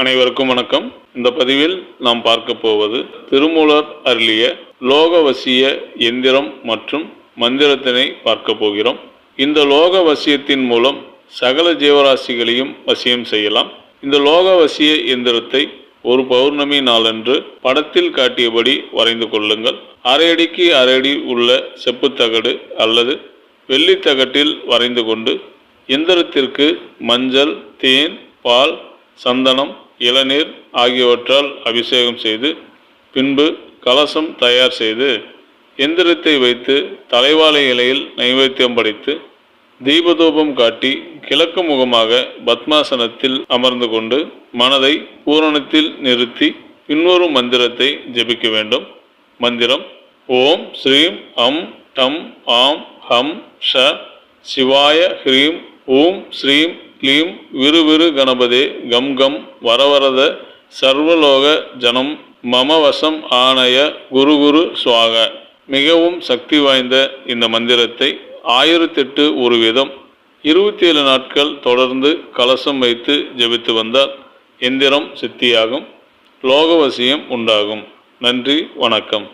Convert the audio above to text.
அனைவருக்கும் வணக்கம். இந்த பதிவில் நாம் பார்க்க போவது திருமூலர் அருளிய லோகவசிய எந்திரம் மற்றும் மந்திரத்தினை பார்க்க போகிறோம். இந்த லோக வசியத்தின் மூலம் சகல ஜீவராசிகளையும் வசியம் செய்யலாம். இந்த லோகவசிய எந்திரத்தை ஒரு பௌர்ணமி நாளன்று படத்தில் காட்டியபடி வரைந்து கொள்ளுங்கள். அரை அடிக்கு அரை அடி உள்ள செப்புத்தகடு அல்லது வெள்ளித்தகட்டில் வரைந்து கொண்டு எந்திரத்திற்கு மஞ்சள் தேன் பால் சந்தனம் இளநீர் ஆகியவற்றால் அபிஷேகம் செய்து பின்பு கலசம் தயார் செய்து எந்திரத்தை வைத்து தலைவாழை இலையில் நைவேத்தியம் படைத்து தீபதூபம் காட்டி கிழக்கு முகமாக பத்மாசனத்தில் அமர்ந்து கொண்டு மனதை பூரணத்தில் நிறுத்தி பின்வரும் மந்திரத்தை ஜெபிக்க வேண்டும். மந்திரம் ஓம் ஸ்ரீம் அம் டம் ஆம் ஹம் ஷ சிவாய ஹ்ரீம் ஓம் ஸ்ரீம் க்ளீம் விறுவிறு கணபதே கம் கம் வரவரத சர்வலோக ஜனம் மமவசம் ஆணைய ஆனய குரு குரு சுவாக. மிகவும் சக்தி வாய்ந்த இந்த மந்திரத்தை ஆயிரத்தெட்டு ஒரு விதம் இருபத்தி ஏழு நாட்கள் தொடர்ந்து கலசம் வைத்து ஜெபித்து வந்தால் எந்திரம் சித்தியாகும் லோகவசியம் உண்டாகும். நன்றி வணக்கம்.